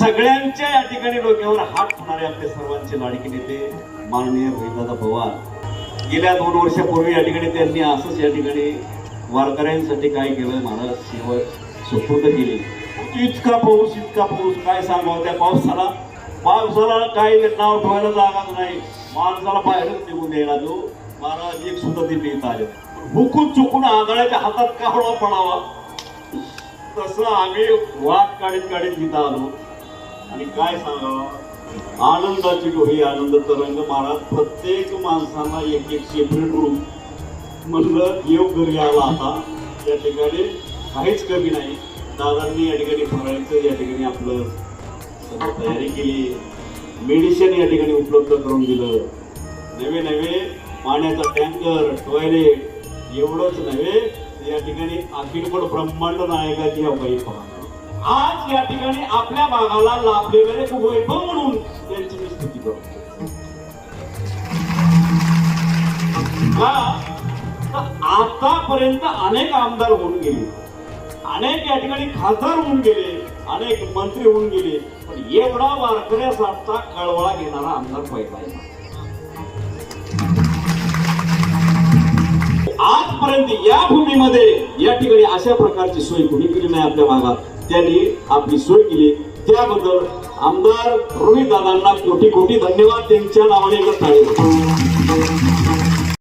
सगळ्यांच्या या ठिकाणी डोक्यावर हात होणारे आपले सर्वांचे लाडके नेते माननीय रोहितदादा पवार. गेल्या दोन वर्षापूर्वी या ठिकाणी त्यांनी असंच या ठिकाणी वारकऱ्यांसाठी काय केलं महाराज? सेवा सुपूर्द केली. इतका पाऊस इतका पाऊस. काय सांगावं? त्या पावसाला पावसाला काही नाव ठेवायला जागाच नाही. माणसाला बाहेरच निघून द्यायला जो महाराज एक सुद्धा ते नेत आले हुकून चुकून आंधळ्याच्या हातात कावळा पडावा. तसं आम्ही वाट काढीत काढीत घेता आलो. आणि काय सांगावं? आनंदाची डोही आनंद तरंग महाराज प्रत्येक माणसाला एक एक सेपरेट रूम म्हणलं देव घरी आला आता. या ठिकाणी काहीच कमी नाही. दादांनी या ठिकाणी फरायचं या ठिकाणी आपलं सगळं तयारी केली. मेडिसिन या ठिकाणी उपलब्ध करून दिलं. नवे नवे पाण्याचा टँकर टॉयलेट एवढंच नव्हे या ठिकाणी अखिलपड ब्रह्मांड नायकाची हा बाई पहा. आज या ठिकाणी आपल्या भागाला लाभलेले एक वैभव म्हणून त्यांची मी स्थिती करतो. आतापर्यंत अनेक आमदार होऊन गेले. अनेक या ठिकाणी खासदार होऊन गेले अनेक मंत्री होऊन गेले पण एवढा वारकऱ्यासारखा कळवळा घेणारा आमदार पहिला आजपर्यंत या भूमीमध्ये या ठिकाणी अशा प्रकारची सोय कुणी केली नाही आपल्या भागात? त्यांनी आपली सोय केली. त्याबद्दल आमदार रोहित दादांना कोटी कोटी धन्यवाद. त्यांच्या नावाने एकच टाळी